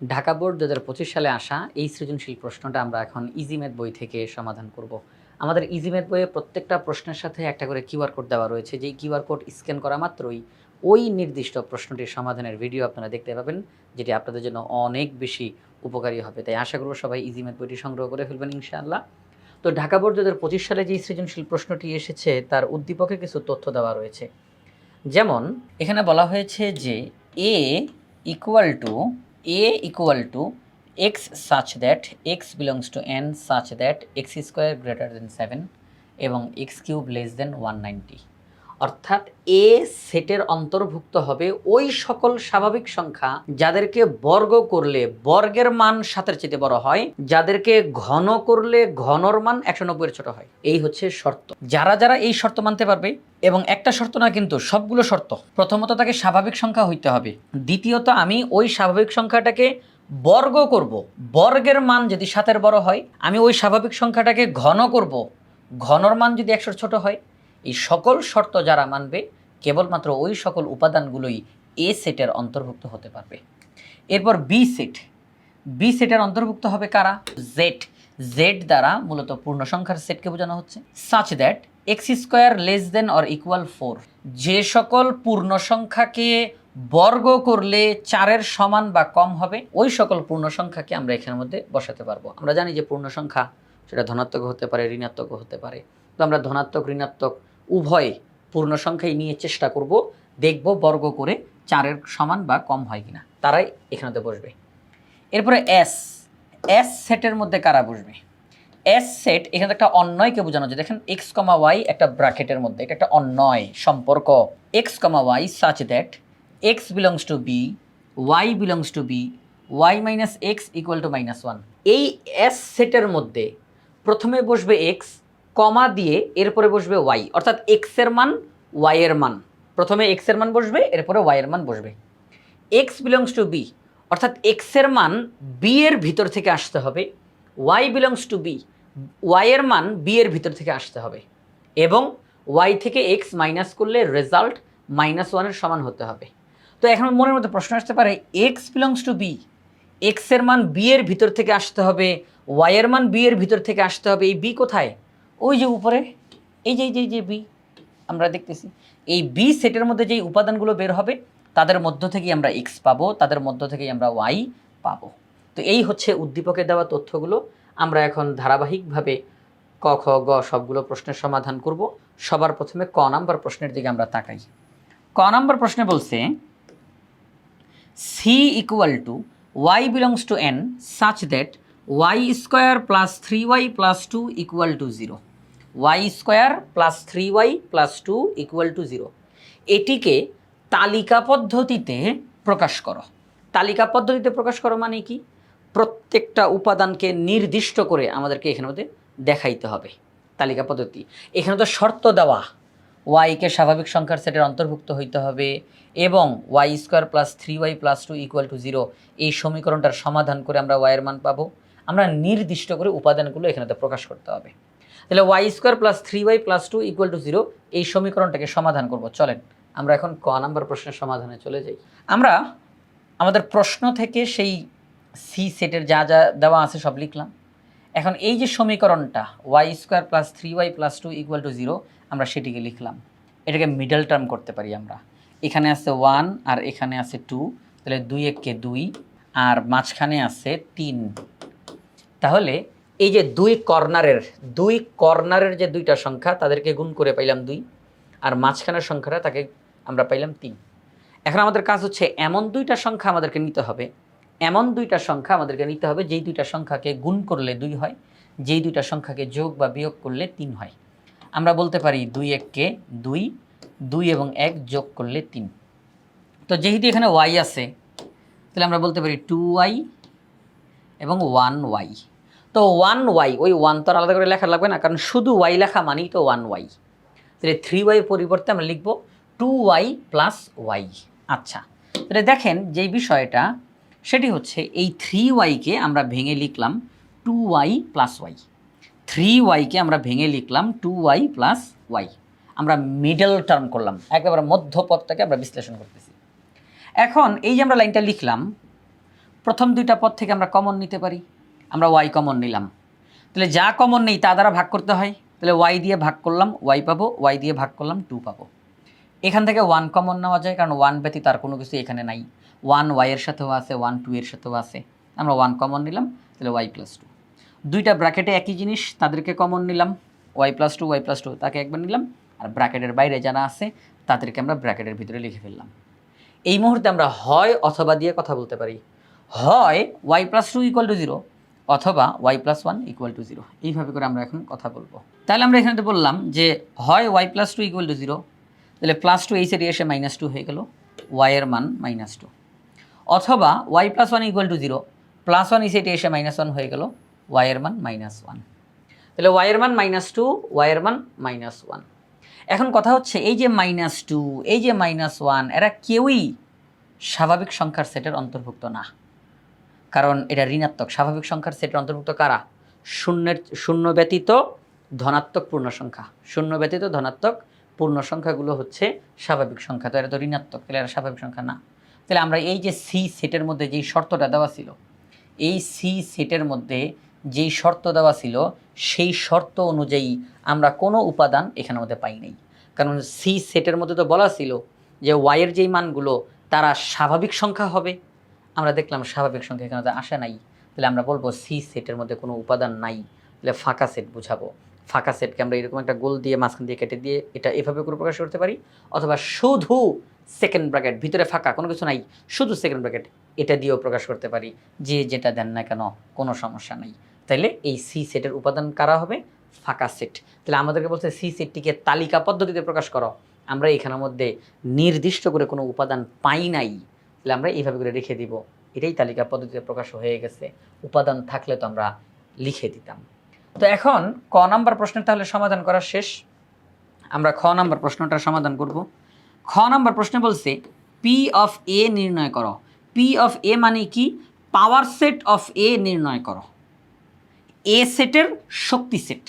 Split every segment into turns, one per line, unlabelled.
Dhaka board দু হাজার পঁচিশ সালে আসা এই সৃজনশীল প্রশ্নটা আমরা এখন ইজি ম্যাথ বই থেকে সমাধান করব। আমাদের ইজি ম্যাথ বইয়ে প্রত্যেকটা প্রশ্নের সাথে একটা করে কিউআর কোড দেওয়া রয়েছে। যেই কিউআর কোড স্ক্যান করা মাত্রই ওই নির্দিষ্ট প্রশ্নটির সমাধানের ভিডিও আপনারা দেখতে পাবেন, যেটি আপনাদের জন্য অনেক বেশি উপকারী হবে। তাই আশা করব সবাই ইজি ম্যাথ বইটি সংগ্রহ করে ফেলবেন ইনশাআল্লাহ। তো ঢাকা বোর্ড দু হাজার পঁচিশ সালে যে সৃজনশীল প্রশ্নটি এসেছে, তার উদ্দীপকে কিছু তথ্য দেওয়া রয়েছে। যেমন, এখানে বলা হয়েছে যে A equal to A equal to X such that X belongs to N such that X square greater than seven এবং X cube less than one ninety অর্থাৎ এ সেটের অন্তর্ভুক্ত হবে ওই সকল স্বাভাবিক সংখ্যা যাদেরকে বর্গ করলে বর্গের মান সাতের চেয়ে বড় হয়, যাদেরকে ঘন করলে ঘনর মান একশো নব্বইয়ের ছোট হয়। এই হচ্ছে শর্ত। যারা যারা এই শর্ত মানতে পারবে, এবং একটা শর্ত না কিন্তু সবগুলো শর্ত। প্রথমত তাকে স্বাভাবিক সংখ্যা হইতে হবে। দ্বিতীয়ত আমি ওই স্বাভাবিক সংখ্যাটাকে বর্গ করব। বর্গের মান যদি সাতের বড় হয়, আমি ওই স্বাভাবিক সংখ্যাটাকে ঘন করব। ঘনর মান যদি একশোর ছোট হয় এই সকল শর্ত যারা মানবে, কেবলমাত্র ওই সকল উপাদানগুলোই এ সেটের অন্তর্ভুক্ত হতে পারবে। এরপর বি সেট বি সেটের অন্তর্ভুক্ত হবে কারা? জেড জেড দ্বারা মূলত পূর্ণ সংখ্যার সেটকে বোঝানো হচ্ছে। Such that x square less than or equal four যে সকল পূর্ণ সংখ্যাকে বর্গ করলে চারের সমান বা কম হবে, ওই সকল পূর্ণ সংখ্যাকে আমরা এখানের মধ্যে বসাতে পারব। আমরা জানি যে পূর্ণ সংখ্যা সেটা ধনাত্মক হতে পারে, ঋণাত্মক হতে পারে। তো আমরা ধনাত্মক, ঋণাত্মক উভয় পূর্ণ সংখ্যায় নিয়ে চেষ্টা করব, দেখব বর্গ করে চারের সমান বা কম হয় কিনা। তারাই এখানেতে বসবে। এরপরে এস এস সেটের মধ্যে কারা বসবে? এস সেট এখানে একটা অন্যয়কে বোঝানো যায় দেখেন এক্স কমা ওয়াই একটা ব্র্যাকেটের মধ্যে, এটা একটা অন্যয় সম্পর্ক। X comma y such that x belongs to B y belongs to B y minus x equal to minus one এই এস সেটের মধ্যে প্রথমে বসবে এক্স কমা দিয়ে এরপরে বসবে ওয়াই। অর্থাৎ এক্সের মান ওয়াই এর মান। প্রথমে এক্সের মান বসবে, এরপরে ওয়াই এর মান বসবে। এক্স বিলংস টু বি অর্থাৎ এক্সের মান বি এর ভিতর থেকে আসতে হবে y belongs to B y এর মান বি এর ভিতর থেকে আসতে হবে। এবং ওয়াই থেকে এক্স মাইনাস করলে রেজাল্ট মাইনাস ওয়ানের সমান হতে হবে। তো এখন মনের মধ্যে প্রশ্ন আসতে পারে এক্স বিলংস টু বি এক্সের মান বি এর ভিতর থেকে আসতে হবে ওয়াই এর মান বি এর ভিতর থেকে আসতে হবে, এই বি কোথায়? ওই যে উপরে, এই যে যে যে বি আমরা দেখতেছি। এই বি সেটের মধ্যে যেই উপাদানগুলো বের হবে, তাদের মধ্য থেকেই আমরা এক্স পাবো, তাদের মধ্য থেকেই আমরা ওয়াই পাবো। তো এই হচ্ছে উদ্দীপকে দেওয়া তথ্যগুলো। আমরা এখন ধারাবাহিকভাবে ক, খ, গ সবগুলো প্রশ্নের সমাধান করব। সবার প্রথমে ক নাম্বার প্রশ্নের দিকে আমরা তাকাই। ক নাম্বার প্রশ্নে বলছে C equal to y belongs to N such that y square plus three y plus two equal to zero y square plus three y plus two equal to zero এটিকে তালিকা পদ্ধতিতে প্রকাশ করো। তালিকা পদ্ধতিতে প্রকাশ করো মানে কি? প্রত্যেকটা উপাদানকে নির্দিষ্ট করে আমাদেরকে এখানের মধ্যে দেখাইতে হবে তালিকা পদ্ধতি। এখানে তো শর্ত দেওয়া। ওয়াইকে স্বাভাবিক সংখ্যার সেটের অন্তর্ভুক্ত হইতে হবে এবং y square plus three y plus two equal to zero এই সমীকরণটার সমাধান করে আমরা ওয়াইয়ের মান পাবো। আমরা নির্দিষ্ট করে উপাদানগুলো এখানেতে প্রকাশ করতে হবে। তাহলে y square plus three y plus two equal to zero এই সমীকরণটাকে সমাধান করব। চলেন, আমরা এখন ক নাম্বার প্রশ্নের সমাধানে চলে যাই। আমরা আমাদের প্রশ্ন থেকে সেই সি সেটের যা যা দেওয়া আছে সব লিখলাম। এখন এই যে সমীকরণটা y square plus three y plus two equal to zero আমরা সেটিকে লিখলাম। এটাকে মিডল টার্ম করতে পারি আমরা। এখানে আছে ওয়ান আর এখানে আছে টু তাহলে দুই এককে দুই, আর মাঝখানে আছে তিন। তাহলে এই যে দুই কর্নারের দুই কর্নারের যে দুইটা সংখ্যা, তাদেরকে গুণ করে পাইলাম দুই, আর মাঝখানের সংখ্যাটা তাকে আমরা পাইলাম তিন। এখন আমাদের কাজ হচ্ছে এমন দুইটা সংখ্যা আমাদেরকে নিতে হবে, এমন দুইটা সংখ্যা আমাদেরকে নিতে হবে, যেই দুইটা সংখ্যাকে গুণ করলে দুই হয়, যেই দুইটা সংখ্যাকে যোগ বা বিয়োগ করলে তিন হয়। আমরা বলতে পারি দুই এককে দুই দুই এবং এক যোগ করলে তিন। তো যেহেতু এখানে ওয়াই আছে, তাহলে আমরা বলতে পারি টু ওয়াই এবং ওয়ান ওয়াই তো ওয়ান ওয়াই ওই ওয়ান তো আর আলাদা করে লেখা লাগবে না, কারণ শুধু ওয়াই লেখা মানেই তো ওয়ান ওয়াই তাহলে থ্রি ওয়াই পরিবর্তে আমরা লিখব টু ওয়াই প্লাস ওয়াই আচ্ছা তাহলে দেখেন যেই বিষয়টা, সেটি হচ্ছে এই থ্রি ওয়াইকে আমরা ভেঙে লিখলাম two y plus y three ওয়াইকে আমরা ভেঙে লিখলাম টু ওয়াই প্লাস ওয়াই আমরা মিডল টার্ম করলাম, একেবারে মধ্যপথটাকে আমরা বিশ্লেষণ করতেছি। এখন এই যে আমরা লাইনটা লিখলাম, প্রথম দুইটা পদ থেকে আমরা কমন নিতে পারি। আমরা ওয়াই কমন নিলাম। তাহলে যা কমন নেই তা দ্বারা ভাগ করতে হয়। তাহলে ওয়াই দিয়ে ভাগ করলাম ওয়াই পাবো ওয়াই দিয়ে ভাগ করলাম টু পাবো। এখান থেকে ওয়ান কমন নেওয়া যায়, কারণ ওয়ান ব্যতীত আর কোনো কিছু এখানে নাই। ওয়ান ওয়াইয়ের সাথেও আছে ওয়ান টু এর সাথেও আছে। আমরা ওয়ান কমন নিলাম, তাহলে ওয়াই প্লাস টু দুইটা ব্র্যাকেটে একই জিনিস, তাদেরকে কমন নিলাম y plus two y plus two তাকে একবার নিলাম, আর ব্র্যাকেটের বাইরে যারা আছে, তাদেরকে আমরা ব্র্যাকেটের ভিতরে লিখে ফেললাম। এই মুহূর্তে আমরা হয় অথবা দিয়ে কথা বলতে পারি। হয় y plus two equal to zero অথবা y plus one equal to zero এইভাবে করে আমরা এখন কথা বলব। তাহলে আমরা এখানে বললাম যে হয় y plus two equal to zero তাহলে প্লাস টু এই সাইডে এসে মাইনাস টু হয়ে গেল ওয়াইয়ের মান মাইনাস টু অথবা y plus one equal to zero plus one সাইডে এসে মাইনাস ওয়ান হয়ে গেল ওয়াইয়ের মান মাইনাস ওয়ান তাহলে ওয়াইয়ের মান মাইনাস টু ওয়াইয়ের মান মাইনাস ওয়ান এখন কথা হচ্ছে এই যে মাইনাস টু এই যে মাইনাস ওয়ান এরা কেউই স্বাভাবিক সংখ্যার সেটের অন্তর্ভুক্ত না। কারণ এটা ঋণাত্মক। স্বাভাবিক সংখ্যার সেটের অন্তর্ভুক্ত কারা? শূন্যের, শূন্য ব্যতীত ধনাত্মক পূর্ণ সংখ্যা। শূন্য ব্যতীত ধনাত্মক পূর্ণ সংখ্যাগুলো হচ্ছে স্বাভাবিক সংখ্যা। তো এটা তো ঋণাত্মক, তাহলে এটা স্বাভাবিক সংখ্যা না। তাহলে আমরা এই যে সি সেটের মধ্যে যেই শর্তটা দেওয়া ছিল, এই সি সেটের মধ্যে যেই শর্ত দেওয়া ছিল, সেই শর্ত অনুযায়ী আমরা কোনো উপাদান এখানের মধ্যে পাই নাই। কারণ সি সেটের মধ্যে তো বলা ছিল যে ওয়াইয়ের যেই মানগুলো, তারা স্বাভাবিক সংখ্যা হবে। আমরা দেখলাম স্বাভাবিক সংখ্যা এখানে আসে নাই। তাহলে আমরা বলব সি সেটের মধ্যে কোনো উপাদান নাই। তাহলে ফাঁকা সেট বুঝাবো। ফাঁকা সেটকে আমরা এরকম একটা গোল দিয়ে মাঝখান দিয়ে কেটে দিয়ে এটা এভাবে করে প্রকাশ করতে পারি? অথবা শুধু সেকেন্ড ব্র্যাকেট ভিতরে ফাঁকা, কোনো কিছু নাই, শুধু সেকেন্ড ব্র্যাকেট এটা দিয়েও প্রকাশ করতে পারি। যে যেটা দেন না কেন, কোনো সমস্যা নাই। তাইলে এই সি সেটের উপাদান কারা হবে? ফাঁকা সেট তাহলে আমাদেরকে বলছে সি সেটটিকে তালিকা পদ্ধতিতে প্রকাশ করো। আমরা এখানের মধ্যে নির্দিষ্ট করে কোনো উপাদান পাই নাই। তাহলে আমরা এইভাবে করে রেখে দিব। এটাই তালিকা পদ্ধতিতে প্রকাশ হয়ে গেছে। উপাদান থাকলে তো আমরা লিখে দিতাম। তো এখন ক নাম্বার প্রশ্নের তাহলে সমাধান করা শেষ। আমরা খ নাম্বার প্রশ্নটার সমাধান করব। খ নাম্বার প্রশ্নে বলছে পি অফ এ নির্ণয় করো। পি অফ এ মানে কি? পাওয়ার সেট অফ এ নির্ণয় করো। এ সেটের শক্তি সেট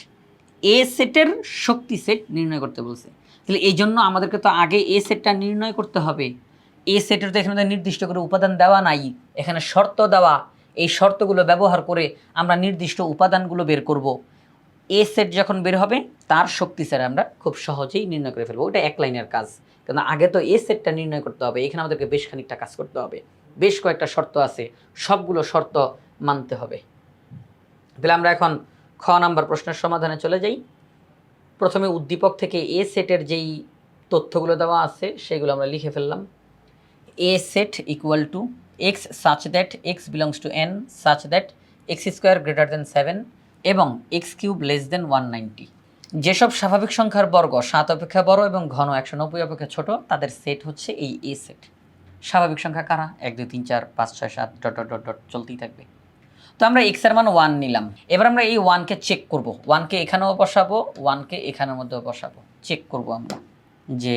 এ সেটের শক্তি সেট নির্ণয় করতে বলছে। তাহলে এই জন্য আমাদেরকে তো আগে এ সেটটা নির্ণয় করতে হবে। এ সেটের তো এখানে নির্দিষ্ট করে উপাদান দেওয়া নাই। এখানে শর্ত দেওয়া। এই শর্তগুলো ব্যবহার করে আমরা নির্দিষ্ট উপাদানগুলো বের করব। এ সেট যখন বের হবে, তার শক্তি সেট আমরা খুব সহজেই নির্ণয় করে ফেলব। ওটা এক লাইনের কাজ। কিন্তু আগে তো এ সেটটা নির্ণয় করতে হবে। এখানে আমাদেরকে বেশ খানিকটা কাজ করতে হবে। বেশ কয়েকটা শর্ত আছে। সবগুলো শর্ত মানতে হবে। তাহলে আমরা এখন খ নাম্বার প্রশ্নের সমাধানে চলে যাই। প্রথমে উদ্দীপক থেকে এ সেটের যেই তথ্যগুলো দেওয়া আছে, সেগুলো আমরা লিখে ফেললাম। A set equal to x such that x belongs to N such that x square greater than seven এবং x cube less than one ninety যেসব স্বাভাবিক সংখ্যার বর্গ সাত অপেক্ষা বড় এবং ঘন একশো নব্বই অপেক্ষা ছোট, তাদের সেট হচ্ছে এই এ সেট স্বাভাবিক সংখ্যা কারা? এক, দুই, তিন, চার, পাঁচ, ছয়, সাত, ডট ডট ডট ডট চলতেই থাকবে। তো আমরা এক্সের মান ওয়ান নিলাম। এবার আমরা এই ওয়ানকে চেক করব। ওয়ানকে এখানেও বসাবো ওয়ানকে এখানের মধ্যেও বসাবো। চেক করব আমরা যে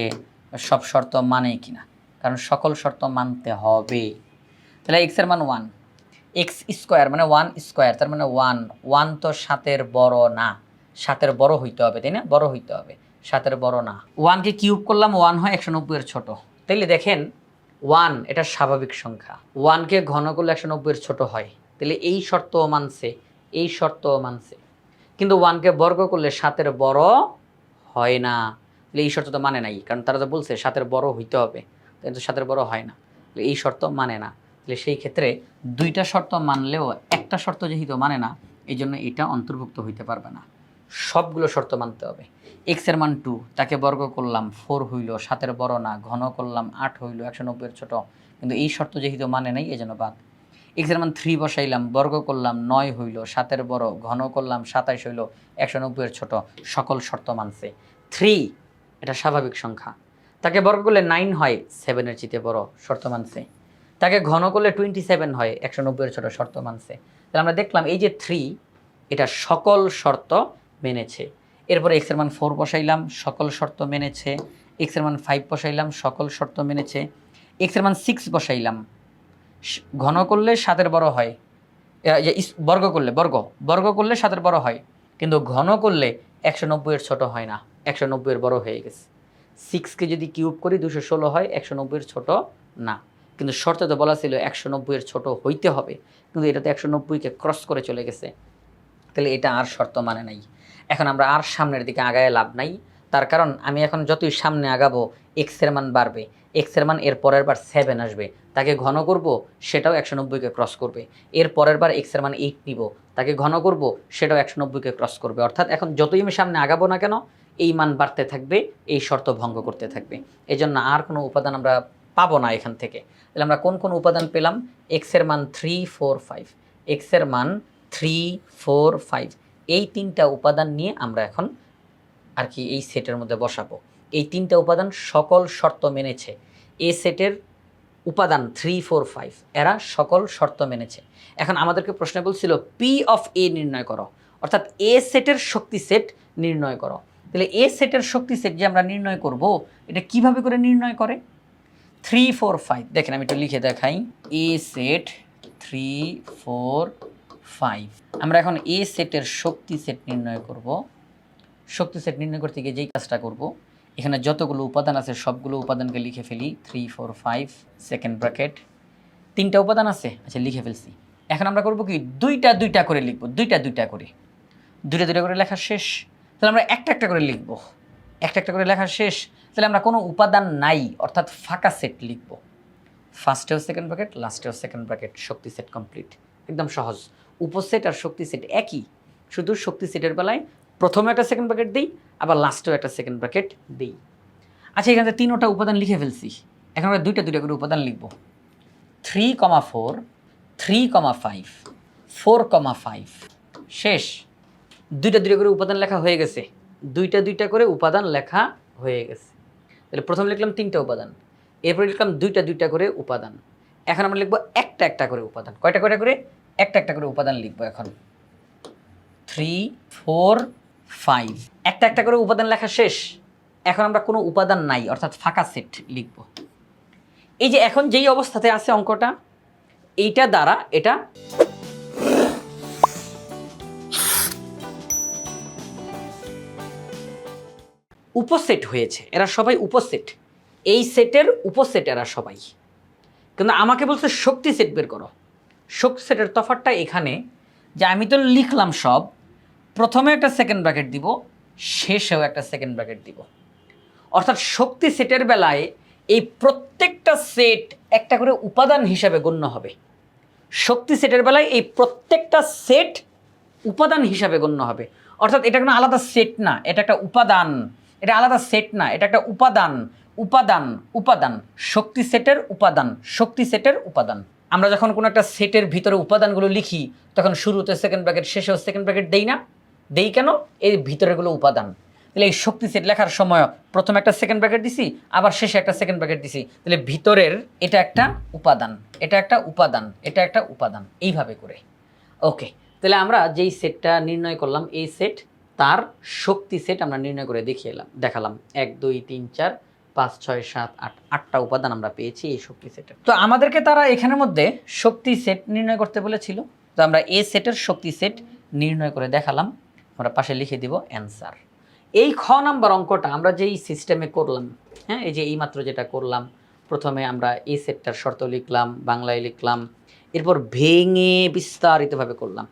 সব শর্ত মানে কিনা। কারণ সকল শর্ত মানতে হবে। তাহলে এক্সের মান ওয়ান এক্স স্কোয়ার মানে ওয়ান স্কোয়ার তার মানে ওয়ান ওয়ান তো সাতের বড় না। সাতের বড় হইতে হবে, তাই না? বড় হইতে হবে, সাতের বড় না। ওয়ানকে কিউব করলাম ওয়ান হয় একশো নব্বইয়ের ছোট। তাইলে দেখেন ওয়ান এটা স্বাভাবিক সংখ্যা। ওয়ানকে ঘন করলে একশো নব্বইয়ের ছোট হয়। তাহলে এই শর্তও মানছে, এই শর্তও মানছে। কিন্তু ওয়ানকে বর্গ করলে সাতের বড় হয় না। তাহলে এই শর্ত তো মানে নাই, কারণ তারা তো বলছে সাতের বড় হইতে হবে। কিন্তু সাতের বড় হয় না। এই শর্ত মানে না। তাহলে সেই ক্ষেত্রে দুইটা শর্ত মানলেও একটা শর্ত যেহেতু মানে না এই জন্য এটা অন্তর্ভুক্ত হইতে পারবে না। সবগুলো শর্ত মানতে হবে। এক্সের মান টু তাকে বর্গ করলাম ফোর হইল, সাতের বড় না, ঘন করলাম, আট হইল, একশো নব্বইয়ের ছোট। কিন্তু এই শর্ত যেহেতু মানে নাই এই জন্য বাদ। এক্সের মান থ্রি বসাইলাম, বর্গ করলাম, নয় হইল, সাতের বড়, ঘন করলাম, সাতাইশ হইল, একশো নব্বইয়ের ছোট। সকল শর্ত মানছে। থ্রি এটা স্বাভাবিক সংখ্যা। তাকে বর্গ করলে নাইন হয় সেভেনের চিতে বড় শর্ত মানছে। তাকে ঘন করলে টোয়েন্টি সেভেন হয়, একশো নব্বইয়ের ছোট শর্ত মানছে। তাহলে আমরা দেখলাম এই যে থ্রি এটা সকল শর্ত মেনেছে। এরপরে এক্সের মান ফোর বসাইলাম, সকল শর্ত মেনেছে। এক্সের মান ফাইভ বসাইলাম, সকল শর্ত মেনেছে। এক্সের মান সিক্স বসাইলাম। ঘন করলে সাতের বড় হয়। বর্গ করলে, বর্গ বর্গ করলে সাতের বড় হয়। কিন্তু ঘন করলে একশো নব্বইয়ের ছোট হয় না, একশো নব্বইয়ের বড় হয়ে গেছে। সিক্সকে যদি কিউব করি দুশো ষোলো হয় একশো নব্বইয়ের ছোটো না। কিন্তু শর্তে তো বলা ছিল একশো নব্বইয়ের ছোটো হইতে হবে। কিন্তু এটা তো একশো নব্বইকে ক্রস করে চলে গেছে। তাহলে এটা আর শর্ত মানে নাই। এখন আমরা আর সামনের দিকে আগায় লাভ নাই। তার কারণ আমি এখন যতই সামনে আগাবো এক্সের মান বাড়বে। এক্সের মান এর পরের বার সেভেন আসবে। তাকে ঘন করব, সেটাও একশো নব্বইকে ক্রস করবে। এর পরের বার এক্সের মান এইট নিব। তাকে ঘন করব, সেটাও একশো নব্বইকে ক্রস করবে। অর্থাৎ এখন যতই আমি সামনে আগাবো না কেন এই মান বাড়তে থাকবে, এই শর্ত ভঙ্গ করতে থাকবে। এই জন্য আর কোনো উপাদান আমরা পাবো না এখান থেকে। তাহলে আমরা কোন কোন উপাদান পেলাম? এক্সের মান থ্রি ফোর ফাইভ এক্সের মান থ্রি ফোর ফাইভ এই তিনটা উপাদান নিয়ে আমরা এখন আর কি এই সেটের মধ্যে বসাবো। এই তিনটা উপাদান সকল শর্ত মেনেছে। এ সেটের উপাদান থ্রি ফোর ফাইভ এরা সকল শর্ত মেনেছে। এখন আমাদেরকে প্রশ্ন বলছিল পি অফ এ নির্ণয় করো। অর্থাৎ এ সেটের শক্তি সেট নির্ণয় করো। তাহলে এ সেটের শক্তি সেট যে আমরা নির্ণয় করব, এটা কীভাবে করে নির্ণয় করে? থ্রি ফোর ফাইভ দেখেন আমি একটু লিখে দেখাই। A set three four five আমরা এখন এ সেটের শক্তি সেট নির্ণয় করব। শক্তি সেট নির্ণয় করতে গিয়ে যেই কাজটা করব, এখানে যতগুলো উপাদান আছে সবগুলো উপাদানকে লিখে ফেলি। Three four five second bracket তিনটা উপাদান আছে? আচ্ছা লিখে ফেলছি। এখন আমরা করব কি? দুইটা দুইটা করে লিখব। দুইটা দুইটা করে। দুইটা দুইটা করে লেখা শেষ। তাহলে আমরা একটা একটা করে লিখব। একটা একটা করে লেখা শেষ। তাহলে আমরা কোনো উপাদান নাই, অর্থাৎ ফাঁকা সেট লিখব। ফার্স্টেও সেকেন্ড ব্র্যাকেট লাস্টেও সেকেন্ড ব্র্যাকেট শক্তি সেট কমপ্লিট একদম সহজ। উপসেট আর শক্তি সেট একই। শুধু শক্তি সেটের বেলায় প্রথমে একটা সেকেন্ড ব্র্যাকেট দিই, আবার লাস্টেও একটা সেকেন্ড ব্র্যাকেট দিই। আচ্ছা এখানে তিনোটা উপাদান লিখে ফেলছি, এখন আমরা দুইটা দুইটা করে উপাদান লিখব। Three comma four three comma five four comma five শেষ। দুইটা দুইটা করে উপাদান লেখা হয়ে গেছে। দুইটা দুইটা করে উপাদান লেখা হয়ে গেছে। তাহলে প্রথম লিখলাম তিনটা উপাদান। এরপরে লিখলাম দুইটা দুইটা করে উপাদান। এখন আমরা লিখব একটা একটা করে উপাদান। কয়টা কয়টা করে? একটা একটা করে উপাদান লিখব এখন। থ্রি ফোর ফাইভ একটা একটা করে উপাদান লেখা শেষ। এখন আমরা কোনো উপাদান নাই, অর্থাৎ ফাঁকা সেট লিখব। এই যে এখন যেই অবস্থাতে আছে অঙ্কটা, এইটা দ্বারা এটা উপসেট হয়েছে, এরা সবাই উপসেট। এই সেটের উপসেট এরা সবাই। কিন্তু আমাকে বলছে, শক্তি সেট বের করো। শক্তি সেটের তফাৎটা এখানে যে আমি তো লিখলাম সব, প্রথমে একটা সেকেন্ড ব্র্যাকেট দিব, শেষেও একটা সেকেন্ড ব্র্যাকেট দিব। অর্থাৎ শক্তি সেটের বেলায় এই প্রত্যেকটা সেট একটা করে উপাদান হিসাবে গণ্য হবে। শক্তি সেটের বেলায় এই প্রত্যেকটা সেট উপাদান হিসাবে গণ্য হবে। অর্থাৎ এটা কোনো আলাদা সেট না, এটা একটা উপাদান। এটা আলাদা সেট না, এটা একটা উপাদান উপাদান উপাদান। শক্তি সেটের উপাদান, শক্তি সেটের উপাদান। আমরা যখন কোনো একটা সেটের ভিতরে উপাদানগুলো লিখি, তখন শুরুতে সেকেন্ড ব্র্যাকেট শেষেও সেকেন্ড ব্র্যাকেট দেই না। দেই কেন? এই ভিতরেগুলো উপাদান। তাহলে এই শক্তি সেট লেখার সময় প্রথমে একটা সেকেন্ড ব্র্যাকেট দিছি, আবার শেষে একটা সেকেন্ড ব্র্যাকেট দিছি। তাহলে ভিতরের এটা একটা উপাদান, এটা একটা উপাদান, এটা একটা উপাদান। এইভাবে করে। ওকে তাহলে আমরা যেই সেটটা নির্ণয় করলাম, এই সেট তার শক্তি সেট আমরা নির্ণয় করে দেখিয়ে এলাম দেখালাম। এক, দুই, তিন, চার, পাঁচ, ছয়, সাত, আট, আটটা উপাদান আমরা পেয়েছি এই শক্তি সেটের তো আমাদেরকে তারা এখানের মধ্যে শক্তি সেট নির্ণয় করতে বলেছিল। তো আমরা এ সেটের শক্তি সেট নির্ণয় করে দেখালাম। আমরা পাশে লিখে দিব অ্যান্সার এই খ নাম্বার অঙ্কটা আমরা যেই সিস্টেমে করলাম হ্যাঁ এই যে এইমাত্র যেটা করলাম, প্রথমে আমরা এ সেটটার শর্ত লিখলাম, বাংলায় লিখলাম, এরপর ভেঙে বিস্তারিতভাবে করলাম।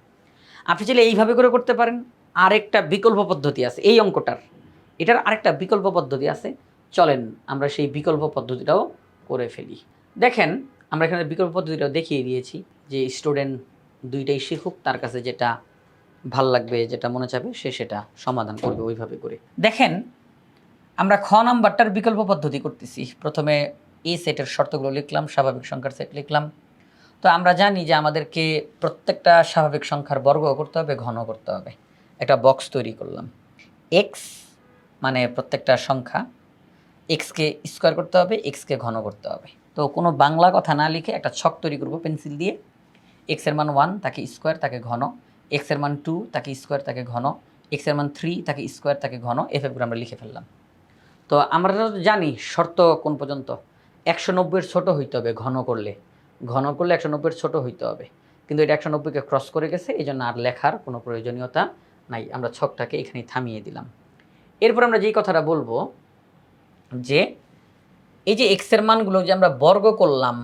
আপনি চাইলে এইভাবে করে করতে পারেন। আরেকটা বিকল্প পদ্ধতি আছে, এই অঙ্কটার। এটার আরেকটা বিকল্প পদ্ধতি আছে। চলেন আমরা সেই বিকল্প পদ্ধতিটাও করে ফেলি। দেখেন, আমরা এখানে বিকল্প পদ্ধতিটাও দেখিয়ে দিয়েছি যে স্টুডেন্ট দুইটাই শিখুক, তার কাছে যেটা ভালো লাগবে, যেটা মনে চাবে, সে সেটা সমাধান করবে ওইভাবে করে। দেখেন, আমরা খ নাম্বারটার বিকল্প পদ্ধতি করতেছি। প্রথমে এ সেটের শর্তগুলো লিখলাম, স্বাভাবিক সংখ্যার সেট লিখলাম। তো আমরা জানি যে আমাদেরকে প্রত্যেকটা স্বাভাবিক সংখ্যার বর্গ করতে হবে ঘন করতে হবে। একটা বক্স তৈরি করলাম। এক্স মানে প্রত্যেকটা সংখ্যা এক্সকে স্কোয়ার করতে হবে এক্সকে ঘন করতে হবে। তো কোনো বাংলা কথা না লিখে একটা ছক তৈরি করব পেন্সিল দিয়ে। এক্সের মান ওয়ান তাকে স্কোয়ার তাকে ঘন। এক্সের মান টু তাকে স্কোয়ার তাকে ঘন। এক্সের মান থ্রি তাকে স্কোয়ার তাকে ঘন। এফএফগুলো আমরা লিখে ফেললাম। তো আমরা তো জানি শর্ত কোন পর্যন্ত। একশো নব্বইয়ের ছোটো হইতে হবে ঘন করলে। ঘন করলে একশো নব্বইয়ের ছোটো হইতে হবে। কিন্তু এটা একশো নব্বইকে ক্রস করে গেছে এই জন্য আর লেখার কোনো প্রয়োজনীয়তা নাই, আমরা ছকটাকে এখানেই থামিয়ে দিলাম। এরপর আমরা যেই কথাটা বলব, যে এই যে এক্সের মানগুলো যে আমরা বর্গ করলাম,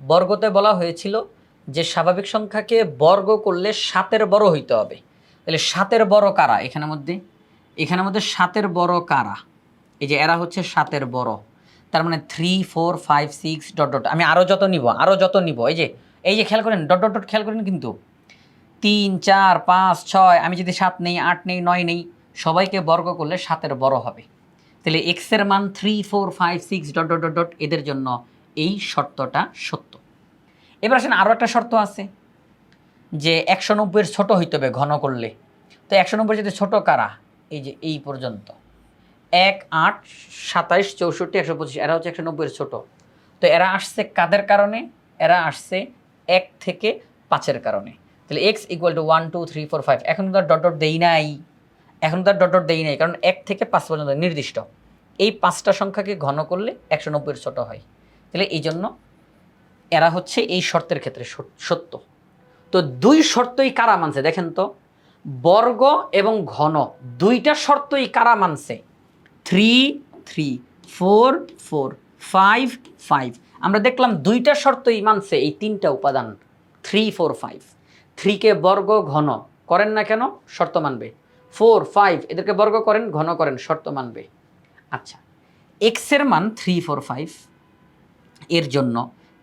বর্গতে বলা হয়েছিল যে স্বাভাবিক সংখ্যাকে বর্গ করলে সাতের বড় হইতে হবে। তাহলে সাতের বড় কারা এখানের মধ্যে? এখানের মধ্যে সাতের বড় কারা? এই যে এরা হচ্ছে সাতের বড়। তার মানে three four five six dot dot আমি আরও যত নিব আরও যত নিব। এই যে এই যে খেয়াল করেন ডট ডট ডট খেয়াল করেন কিন্তু তিন, চার, পাঁচ, ছয়, আমি যদি সাত নেই, আট নেই, নয় নেই, সবাইকে বর্গ করলে সাতের বড় হবে। তাহলে এক্সের মান three four five six dot dot dot এদের জন্য এই শর্তটা সত্য। এবার আসেন আরও একটা শর্ত আছে, যে একশো নব্বইয়ের ছোটো হইতে হবে ঘন করলে। তো একশো নব্বই যদি ছোটো কারা? এই যে এই পর্যন্ত। এক, আট, সাতাইশ, চৌষট্টি, একশো পঁচিশ, এরা হচ্ছে একশো নব্বইয়ের ছোটো। তো এরা আসছে কাদের কারণে? এরা আসছে এক থেকে পাঁচের কারণে। তাহলে x equal to one two three four five এখন তার ডট ডট দেই নাই। এখন তার ডট ডট দেই নাই, কারণ এক থেকে পাঁচ পর্যন্ত নির্দিষ্ট। এই পাঁচটা সংখ্যাকে ঘন করলে একশো নব্বইয়ের ছোটো হয়। তাহলে এই জন্য এরা হচ্ছে এই শর্তের ক্ষেত্রে সত- সত্য। তো দুই শর্তই কারা মানছে? দেখেন তো, বর্গ এবং ঘন, দুইটা শর্তই কারা মানছে? Three three four four five five আমরা দেখলাম দুইটা শর্তই মানছে এই তিনটা উপাদান থ্রি ফোর ফাইভ থ্রিকে বর্গ ঘন। করেন না কেন? শর্ত মানবে। ফোর, ফাইভ, এদেরকে বর্গ করেন, ঘন করেন, শর্ত মানবে। আচ্ছা এক্সের মান থ্রি, ফোর, ফাইভ এর জন্য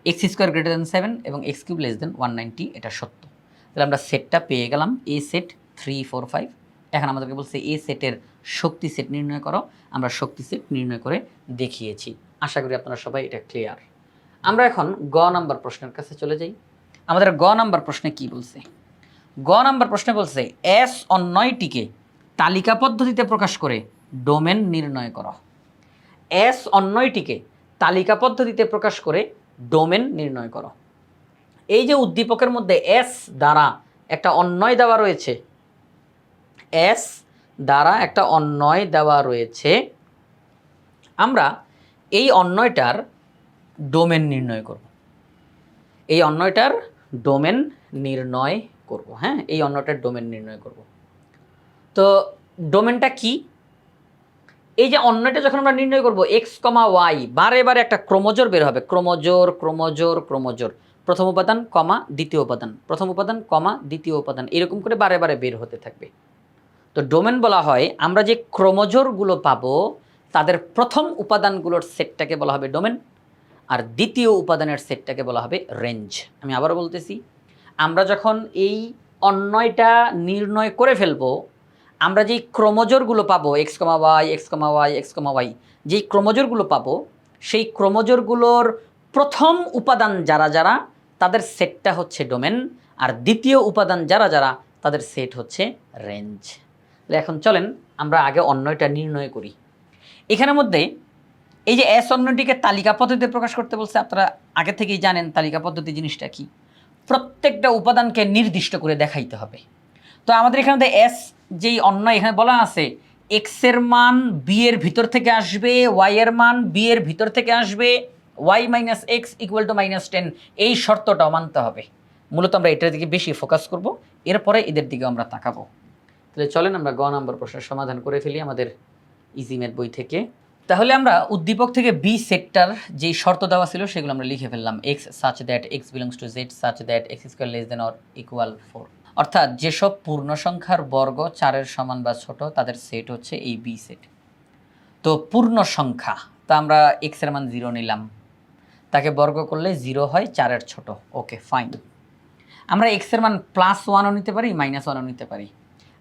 x square greater than seven এবং x cube less than one ninety এটা সত্য। তাহলে আমরা সেটটা পেয়ে গেলাম। A set three four five এখন আমাদেরকে বলছে এ সেটের শক্তি সেট নির্ণয় করো। আমরা শক্তি সেট নির্ণয় করে দেখিয়েছি। আশা করি আপনারা সবাই এটা ক্লিয়ার আমরা এখন গ নাম্বার প্রশ্নের কাছে চলে যাই। আমাদের গ নাম্বার প্রশ্নে কি বলছে? গ নাম্বার প্রশ্নে বলছে, এস অন্যয়টিকে তালিকা পদ্ধতিতে প্রকাশ করে ডোমেন নির্ণয় করো। এস অন্যয়টিকে তালিকা পদ্ধতিতে প্রকাশ করে ডোমেন নির্ণয় করো। এই যে উদ্দীপকের মধ্যে এস দ্বারা একটা অন্যয় দেওয়া রয়েছে, এস দ্বারা একটা অন্যয় দেওয়া রয়েছে, আমরা এই অন্যয়টার ডোমেন নির্ণয় করব। এই অন্যয়টার ডোমেন নির্ণয় করব হ্যাঁ? এই অন্যটার ডোমেন নির্ণয় করব। তো ডোমেনটা কি? এই যে অন্যটা যখন আমরা নির্ণয় করব এক্স কমা ওয়াই বারে বারে একটা ক্রোমোজোর বের হবে। ক্রোমোজোর ক্রোমোজোর ক্রোমোজোর। প্রথম উপাদান, কমা, দ্বিতীয় উপাদান। প্রথম উপাদান, কমা, দ্বিতীয় উপাদান। এরকম করে বারে বারে বের হতে থাকবে। তো ডোমেন বলা হয়, আমরা যে ক্রোমোজোরগুলো পাবো, তাদের প্রথম উপাদানগুলোর সেটটাকে বলা হবে ডোমেন। আর দ্বিতীয় উপাদানের সেটটাকে বলা হবে রেঞ্জ। আমি আবারও বলতেছি, আমরা যখন এই অন্যয়টা নির্ণয় করে ফেলব, আমরা যেই ক্রোমোজোরগুলো পাবো x comma y x comma y x comma y যেই ক্রোমোজোরগুলো পাবো, সেই ক্রোমোজোরগুলোর প্রথম উপাদান যারা যারা, তাদের সেটটা হচ্ছে ডোমেন, আর দ্বিতীয় উপাদান যারা যারা, তাদের সেট হচ্ছে রেঞ্জ। তাহলে এখন চলেন, আমরা আগে অন্যয়টা নির্ণয় করি। এখানের মধ্যে এই যে এস অন্যটিকে তালিকা পদ্ধতিতে প্রকাশ করতে বলছে, আপনারা আগে থেকেই জানেন তালিকা পদ্ধতি জিনিসটা কি। প্রত্যেকটা উপাদানকে নির্দিষ্ট করে দেখাইতে হবে। তো আমাদের এখানে এস যেই অন্য এখানে বলা আছে এক্সের মান বি এর ভিতর থেকে আসবে, ওয়াই এর মান বি এর ভিতর থেকে আসবে, y minus x equal to minus ten এই শর্তটাও মানতে হবে। মূলত আমরা এটার দিকে বেশি ফোকাস করব, এরপরে এদের দিকে আমরা তাকাবো। তাহলে চলেন আমরা গ নম্বর প্রশ্নের সমাধান করে ফেলি আমাদের ইজিমের বই থেকে। তাহলে আমরা উদ্দীপক থেকে বি সেক্টর যেই শর্ত দেওয়া ছিল সেগুলো আমরা লিখে ফেললাম। X such that x belongs to Z such that x square less than or equal four অর্থাৎ যেসব পূর্ণ সংখ্যার বর্গ চারের সমান বা ছোট, তাদের সেট হচ্ছে এই বি সেট তো পূর্ণ সংখ্যা, তা আমরা এক্সের মান জিরো নিলাম। তাকে বর্গ করলে জিরো হয়, চারের ছোট। ওকে ফাইন আমরা এক্সের মান প্লাস ওয়ানও নিতে পারি মাইনাস ওয়ানও নিতে পারি।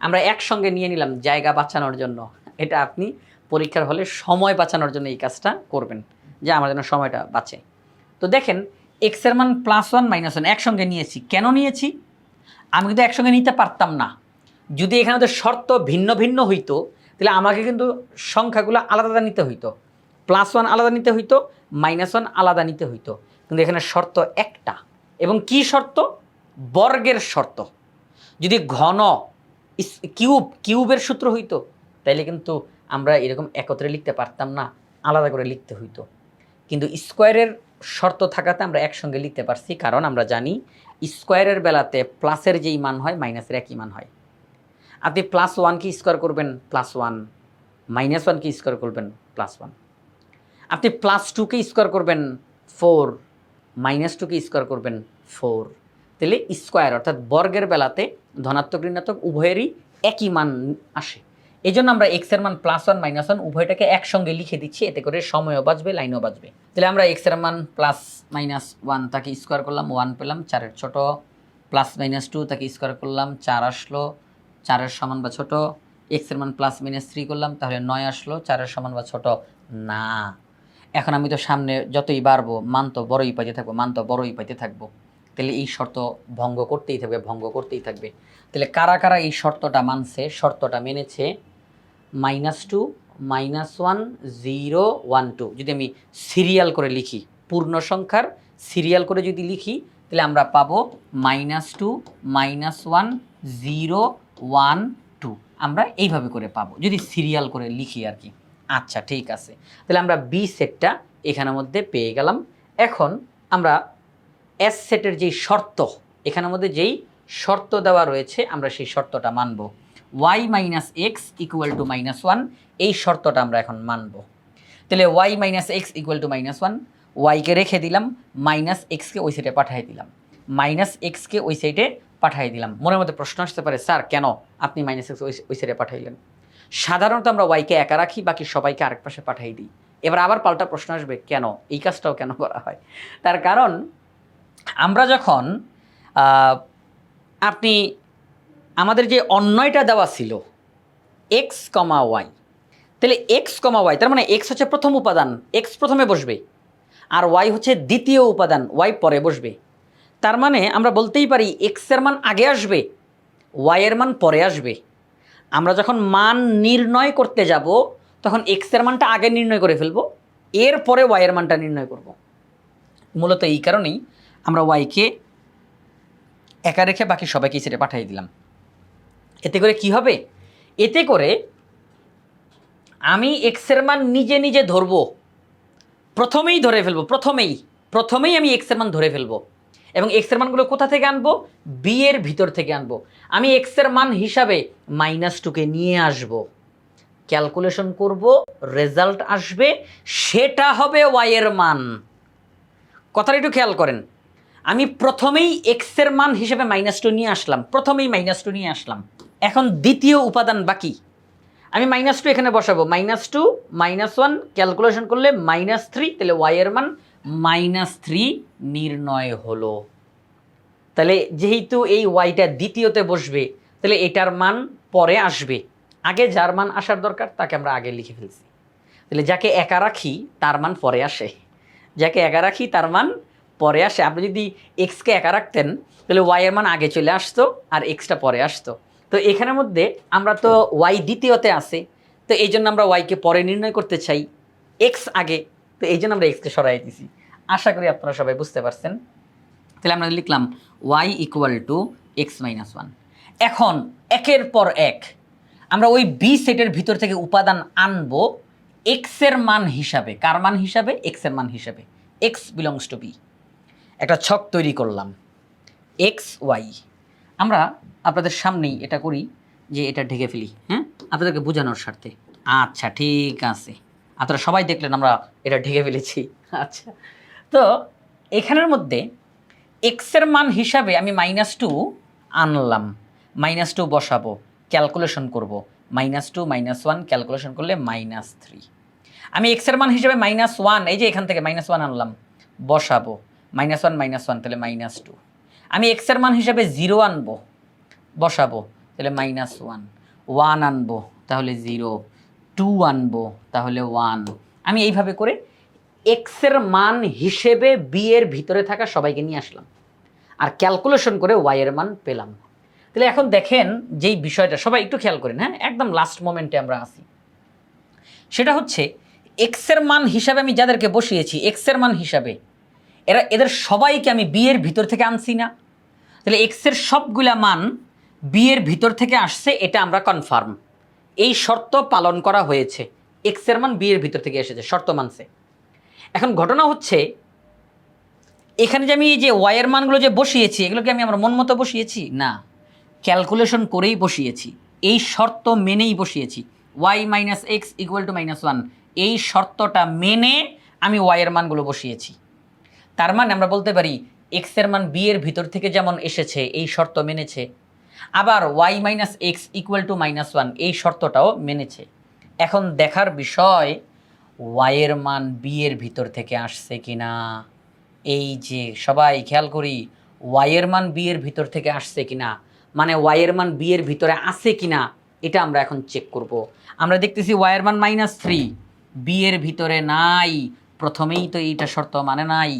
আমরা একসঙ্গে নিয়ে নিলাম জায়গা বাঁচানোর জন্য। এটা আপনি পরীক্ষার হলে সময় বাঁচানোর জন্য এই কাজটা করবেন, যে আমার জন্য সময়টা বাঁচে। তো দেখেন এক্সের মান প্লাস ওয়ান মাইনাস ওয়ান একসঙ্গে নিয়েছি। কেন নিয়েছি? আমি কিন্তু একসঙ্গে নিতে পারতাম না। যদি এখানে তো শর্ত ভিন্ন ভিন্ন হইতো, তাহলে আমাকে কিন্তু সংখ্যাগুলো আলাদা আলাদা নিতে হইতো। প্লাস ওয়ান আলাদা নিতে হইতো মাইনাস ওয়ান আলাদা নিতে হইতো। কিন্তু এখানে শর্ত একটা। এবং কি শর্ত? বর্গের শর্ত। যদি ঘন কিউব কিউবের সূত্র হইতো, তাইলে কিন্তু আমরা এরকম একত্রে লিখতে পারতাম না, আলাদা করে লিখতে হইতো। কিন্তু স্কোয়ারের শর্ত থাকাতে আমরা একসঙ্গে লিখতে পারছি, কারণ আমরা জানি স্কোয়ারের বেলাতে প্লাসের যেই মান হয়, মাইনাসের একই মান হয়। আপনি প্লাস ওয়ানকে স্কোয়ার করবেন? Plus one. মাইনাস ওয়ানকে স্কোয়ার করবেন? Plus one. আপনি প্লাস টুকে স্কোয়ার করবেন? ফোর। মাইনাস টুকে স্কোয়ার করবেন? ফোর। তাহলে স্কোয়ার, অর্থাৎ বর্গের বেলাতে ধনাত্মক, ঋণাত্মক উভয়েরই একই মান আসে। এই জন্য আমরা এক্সের মান প্লাস ওয়ান মাইনাস ওয়ান উভয়টাকে একসঙ্গে লিখে দিচ্ছি, এতে করে সময়ও বাঁচবে লাইনও বাঁচবে। তাহলে আমরা এক্সের মান প্লাস মাইনাস ওয়ান তাকে স্কোয়ার করলাম ওয়ান পেলাম, চারের ছোট প্লাস মাইনাস টু তাকে স্কোয়ার করলাম, চার আসলো, চারের সমান বা ছোট এক্সের মান প্লাস মাইনাস থ্রি করলাম, তাহলে নয় আসলো, চারের সমান বা ছোট, না। এখন আমি তো সামনে যতই বাড়বো, মান তো বড়ই পাইতে থাকব, মান তো বড়ই পাইতে থাকব। তাহলে এই শর্ত ভঙ্গ করতেই থাকবে, ভঙ্গ করতেই থাকবে। তাহলে কারা কারা এই শর্তটা মানছে, শর্তটা মেনেছে minus two minus one zero one two যদি আমি সিরিয়াল করে লিখি, পূর্ণ সংখ্যার সিরিয়াল করে যদি লিখি, তাহলে আমরা পাবো minus two minus one zero one two আমরা এইভাবে করে পাবো, যদি সিরিয়াল করে লিখি আর কি। আচ্ছা ঠিক আছে। তাহলে আমরা বি সেটটা এখানের মধ্যে পেয়ে গেলাম। এখন আমরা এস সেটের যেই শর্ত, এখানের মধ্যে যেই শর্ত দেওয়া রয়েছে, আমরা সেই শর্তটা মানব। Y minus x equal to minus one এই শর্তটা আমরা এখন মানব। তাহলে y minus x equal to minus one ওয়াইকে রেখে দিলাম মাইনাস এক্সকে ওই সাইডে পাঠিয়ে দিলাম। মাইনাস এক্সকে ওই সাইডে পাঠিয়ে দিলাম। মনের মধ্যে প্রশ্ন আসতে পারে, স্যার, কেন আপনি মাইনাস এক্স ওই সাইডে পাঠাইলেন? সাধারণত আমরা ওয়াইকে একা রাখি, বাকি সবাইকে আরেক পাশে পাঠিয়ে দিই। এবার আবার পাল্টা প্রশ্ন আসবে, কেন? এই কাজটাও কেন করা হয়? তার কারণ, আমরা যখন আপনি আমাদের যে অন্যয়টা দেওয়া ছিল এক্স কমা ওয়াই তাহলে এক্স কমা ওয়াই তার মানে এক্স হচ্ছে প্রথম উপাদান এক্স প্রথমে বসবে, আর ওয়াই হচ্ছে দ্বিতীয় উপাদান ওয়াই পরে বসবে। তার মানে আমরা বলতেই পারি এক্সের মান আগে আসবে ওয়াইয়ের মান পরে আসবে। আমরা যখন মান নির্ণয় করতে যাব, তখন এক্সের মানটা আগে নির্ণয় করে ফেলব এরপরে ওয়াইয়ের মানটা নির্ণয় করব। মূলত এই কারণেই আমরা ওয়াইকে একা রেখে বাকি সবাইকে সেটা পাঠিয়ে দিলাম। এতে করে কি হবে? এতে করে আমি এক্সের মান নিজে নিজে ধরবো। প্রথমেই ধরে ফেলব, প্রথমেই প্রথমেই আমি এক্সের মান ধরে ফেলব। এবং এক্সের মানগুলো কোথা থেকে আনব? বি এর ভিতর থেকে আনব। আমি এক্সের মান হিসাবে মাইনাস টুকে নিয়ে আসব। ক্যালকুলেশন করব রেজাল্ট আসবে, সেটা হবে ওয়াইয়ের মান। কথাটা একটু খেয়াল করেন। আমি প্রথমেই এক্সের মান হিসেবে মাইনাস টু নিয়ে আসলাম, প্রথমেই মাইনাস টু নিয়ে আসলাম। এখন দ্বিতীয় উপাদান বাকি। আমি মাইনাস টু এখানে বসাবো। Minus two minus one calculation করলে মাইনাস থ্রি তাহলে ওয়াইয়ের মান মাইনাস থ্রি নির্ণয় হলো। তাহলে যেহেতু এই ওয়াইটা দ্বিতীয়তে বসবে, তাহলে এটার মান পরে আসবে। আগে যার মান আসার দরকার, তাকে আমরা আগে লিখে ফেলছি। তাহলে যাকে একা রাখি, তার মান পরে আসে। যাকে একা রাখি, তার মান পরে আসে। আপনি যদি এক্সকে একা রাখতেন, তাহলে ওয়াইয়ের মান আগে চলে আসতো, আর এক্সটা পরে আসতো। তো এখানের মধ্যে আমরা তো ওয়াই দ্বিতীয়তে আছে, তো এই জন্য আমরা ওয়াইকে পরে নির্ণয় করতে চাই এক্স আগে, তো এই জন্য আমরা এক্সকে সরাই দিছি। আশা করি আপনারা সবাই বুঝতে পারছেন। তাহলে আমরা লিখলাম y equal to x minus one এখন, একের পর এক, আমরা ওই বি সেটের ভিতর থেকে উপাদান আনব এক্সের মান হিসাবে। কার মান হিসাবে? এক্সের মান হিসাবে। এক্স বিলংস টু বি একটা ছক তৈরি করলাম। এক্স ওয়াই আমরা আপনাদের সামনেই এটা করি যে এটা ঢেকে ফেলি হ্যাঁ? আপনাদেরকে বোঝানোর স্বার্থে। আচ্ছা ঠিক আছে। আপনারা সবাই দেখলেন আমরা এটা ঢেকে ফেলেছি। আচ্ছা। তো এখানের মধ্যে এক্সের মান হিসাবে আমি মাইনাস টু আনলাম। মাইনাস টু বসাবো ক্যালকুলেশন করব। Minus two minus one calculation করলে মাইনাস থ্রি আমি এক্সের মান হিসাবে মাইনাস ওয়ান এই যে এখান থেকে মাইনাস ওয়ান আনলাম, বসাবো। মাইনাস ওয়ান মাইনাস ওয়ান তাহলে মাইনাস টু আমি এক্সের মান হিসাবে জিরো আনব, বসাবো, তাহলে মাইনাস ওয়ান ওয়ান আনব, তাহলে জিরো টু আনব, তাহলে ওয়ান আমি এইভাবে করে এক্সের মান হিসেবে বি এর ভিতরে থাকা সবাইকে নিয়ে আসলাম। আর ক্যালকুলেশন করে ওয়াই এর মান পেলাম। তাহলে এখন দেখেন যেই বিষয়টা, সবাই একটু খেয়াল করেন হ্যাঁ? একদম লাস্ট মোমেন্টে আমরা আসি সেটা হচ্ছে এক্সের মান হিসাবে আমি যাদেরকে বসিয়েছি এক্সের মান হিসাবে, এরা, এদের সবাইকে আমি বি এর ভিতর থেকে আনছি না। তাহলে এক্সের সবগুলা মান বি এর ভিতর থেকে আসছে, এটা আমরা কনফার্ম এই শর্ত পালন করা হয়েছে। এক্সের মান বি এর ভিতর থেকে এসেছে, শর্ত মানছে। এখন ঘটনা হচ্ছে, এখানে যে আমি এই যে ওয়াইয়ের মানগুলো যে বসিয়েছি, এগুলোকে আমি আমার মন মতো বসিয়েছি? না। ক্যালকুলেশন করেই বসিয়েছি। এই শর্ত মেনেই বসিয়েছি। Y minus x equal to minus one এই শর্তটা মেনে আমি ওয়াইয়ের মানগুলো বসিয়েছি। তার মানে আমরা বলতে পারি এক্সের মান বি এর ভিতর থেকে যেমন এসেছে, এই শর্ত মেনেছে, আবার y minus x equal to minus one এই শর্তটাও মেনেছে। এখন দেখার বিষয় ওয়াইয়ের মান বি এর ভিতর থেকে আসছে কি না এই যে সবাই খেয়াল করি ওয়াইয়ের মান বি এর ভিতর থেকে আসছে কিনা? মানে ওয়াইয়ের মান বি এর ভিতরে আছে কিনা? এটা আমরা এখন চেক করব। আমরা দেখতেছি ওয়াই এর মান মাইনাস থ্রি বি এর ভিতরে নাই, প্রথমেই তো এইটা শর্ত মানে নাই।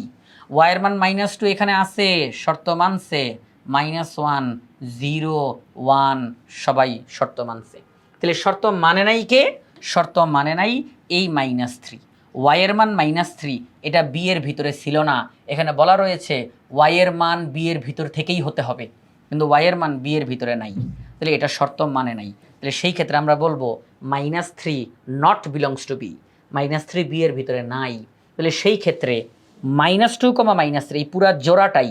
ওয়াই এর মান মাইনাস টু এখানে আছে, শর্ত মানছে মাইনাস ওয়ান জিরো ওয়ান সবাই শর্ত মানছে। তাহলে শর্ত মানে নাই কে? শর্ত মানে নাই এই মাইনাস থ্রি ওয়াইয়ের মান মাইনাস থ্রি এটা বি এর ভিতরে ছিল না। এখানে বলা রয়েছে ওয়াইয়ের মান বি এর ভিতর থেকেই হতে হবে, কিন্তু ওয়াইয়ের মান বি এর ভিতরে নাই। তাহলে এটা শর্ত মানে নাই। তাহলে সেই ক্ষেত্রে আমরা বলব minus three not belongs to B minus three B এর ভিতরে নাই। তাহলে সেই ক্ষেত্রে minus two comma minus three এই পুরা জোড়াটাই,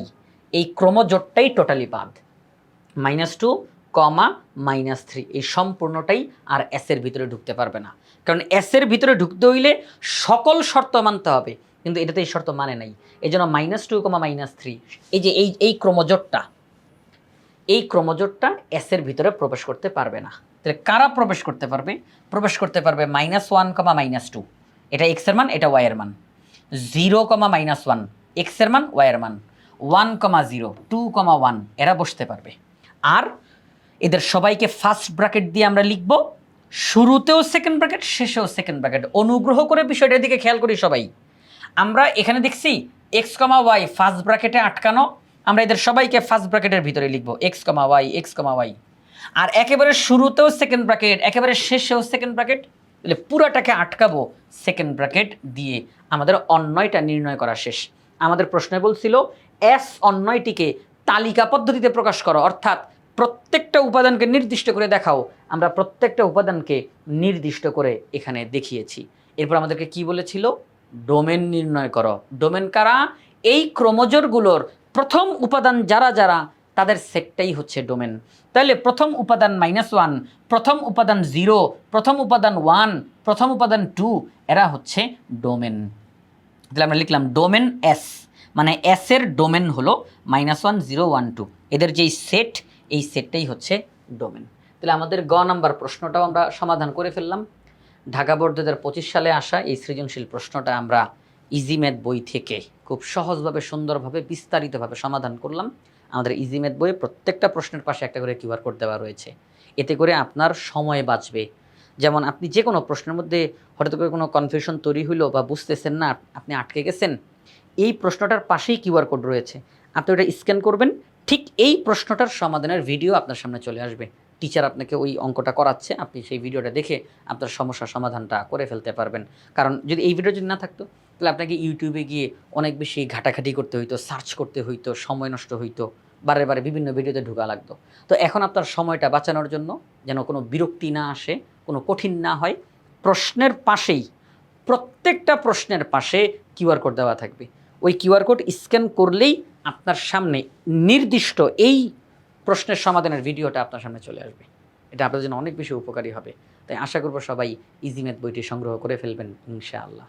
এই ক্রমজোটটাই টোটালি বাদ। Minus two comma minus three এই সম্পূর্ণটাই আর এসের ভিতরে ঢুকতে পারবে না। কারণ এসের ভিতরে ঢুকতে হইলে সকল শর্ত মানতে হবে, কিন্তু এটাতে এই শর্ত মানে নাই। এই জন্য minus two comma minus three এই যে এই এই ক্রমজোটটা এই ক্রমজোটটা এসের ভিতরে প্রবেশ করতে পারবে না। তাহলে কারা প্রবেশ করতে পারবে? প্রবেশ করতে পারবে minus one comma minus two এটা এক্সের মান, এটা ওয়াইয়ের মান। জিরো কমা মাইনাস ওয়ান এক্সের মান ওয়াইয়ের মান। One comma zero two comma one এরা বসতে পারবে। আর এদের সবাইকে ফার্স্ট ব্র্যাকেট দিয়ে আমরা লিখব, শুরুতেও সেকেন্ড ব্র্যাকেট শেষেও সেকেন্ড ব্র্যাকেট অনুগ্রহ করে বিষয়টার দিকে খেয়াল করি সবাই। আমরা এখানে দেখছি এক্স কমা ওয়াই ফার্স্ট ব্র্যাকেটে আটকানো। আমরা এদের সবাইকে ফার্স্ট ব্র্যাকেটের ভিতরে লিখব x comma y x comma y আর একেবারে শুরুতেও সেকেন্ড ব্র্যাকেট একেবারে শেষেও সেকেন্ড ব্র্যাকেট তাহলে পুরাটাকে আটকাবো সেকেন্ড ব্র্যাকেট দিয়ে। আমাদের অন্যয়টা নির্ণয় করা শেষ। আমাদের প্রশ্নে বলছিল এস অন্যয়টিকে তালিকা পদ্ধতিতে প্রকাশ করো, অর্থাৎ প্রত্যেকটা উপাদানকে নির্দিষ্ট করে দেখাও। আমরা প্রত্যেকটা উপাদানকে নির্দিষ্ট করে এখানে দেখিয়েছি। এরপর আমাদেরকে কি বলেছিল? ডোমেন নির্ণয় করো। ডোমেন কারা? এই ক্রোমোজোরগুলোর প্রথম উপাদান যারা যারা তাদের সেটটাই হচ্ছে ডোমেন। তাহলে প্রথম উপাদান মাইনাস ওয়ান প্রথম উপাদান জিরো প্রথম উপাদান ওয়ান প্রথম উপাদান টু এরা হচ্ছে ডোমেন। তাহলে আমরা লিখলাম ডোমেন এস মানে এস এর ডোমেন হলো minus one zero one two এদের যেই সেট এই সেটটাই হচ্ছে ডোমেন। তাহলে আমাদের গ নাম্বার প্রশ্নটাও আমরা সমাধান করে ফেললাম। ঢাকা বোর্ড দু হাজার পঁচিশ সালে আসা এই সৃজনশীল প্রশ্নটা আমরা ইজি ম্যাথ বই থেকে খুব সহজভাবে, সুন্দরভাবে, বিস্তারিতভাবে সমাধান করলাম। আমাদের ইজি ম্যাথ বইয়ে প্রত্যেকটা প্রশ্নের পাশে একটা করে কিউআর কোড দেওয়া রয়েছে। এতে করে আপনার সময় বাঁচবে। যেমন আপনি যে কোনো প্রশ্নের মধ্যে হঠাৎ করে কোনো কনফিউশন তৈরি হইল বা বুঝতেছেন না, আপনি আটকে গেছেন, এই প্রশ্নটার পাশেই কিউআর কোড রয়েছে। আপনি ওটা স্ক্যান করবেন, ঠিক এই প্রশ্নটার সমাধানের ভিডিও আপনার সামনে চলে আসবে। টিচার আপনাকে ওই অঙ্কটা করাচ্ছে, আপনি সেই ভিডিওটা দেখে আপনার সমস্যার সমাধানটা করে ফেলতে পারবেন। কারণ যদি এই ভিডিও যদি না থাকতো তাহলে আপনাকে ইউটিউবে গিয়ে অনেক বেশি ঘাটাঘাটি করতে হইতো সার্চ করতে হইতো, সময় নষ্ট হইতো, বারে বারে বিভিন্ন ভিডিওতে ঢোকা লাগতো। তো এখন আপনার সময়টা বাঁচানোর জন্য যেন কোনো বিরক্তি না আসে, কোনো কঠিন না হয়, প্রশ্নের পাশেই, প্রত্যেকটা প্রশ্নের পাশে কিউআর কোড দেওয়া থাকবে। ওই কিউআর কোড স্ক্যান করলেই আপনার সামনে নির্দিষ্ট এই প্রশ্নের সমাধানের ভিডিওটা আপনার সামনে চলে আসবে। এটা আপনার জন্য অনেক বেশি উপকারী হবে। তাই আশা করব সবাই ইজি ম্যাথ বইটি সংগ্রহ করে ফেলবেন, ইনশাআল্লাহ।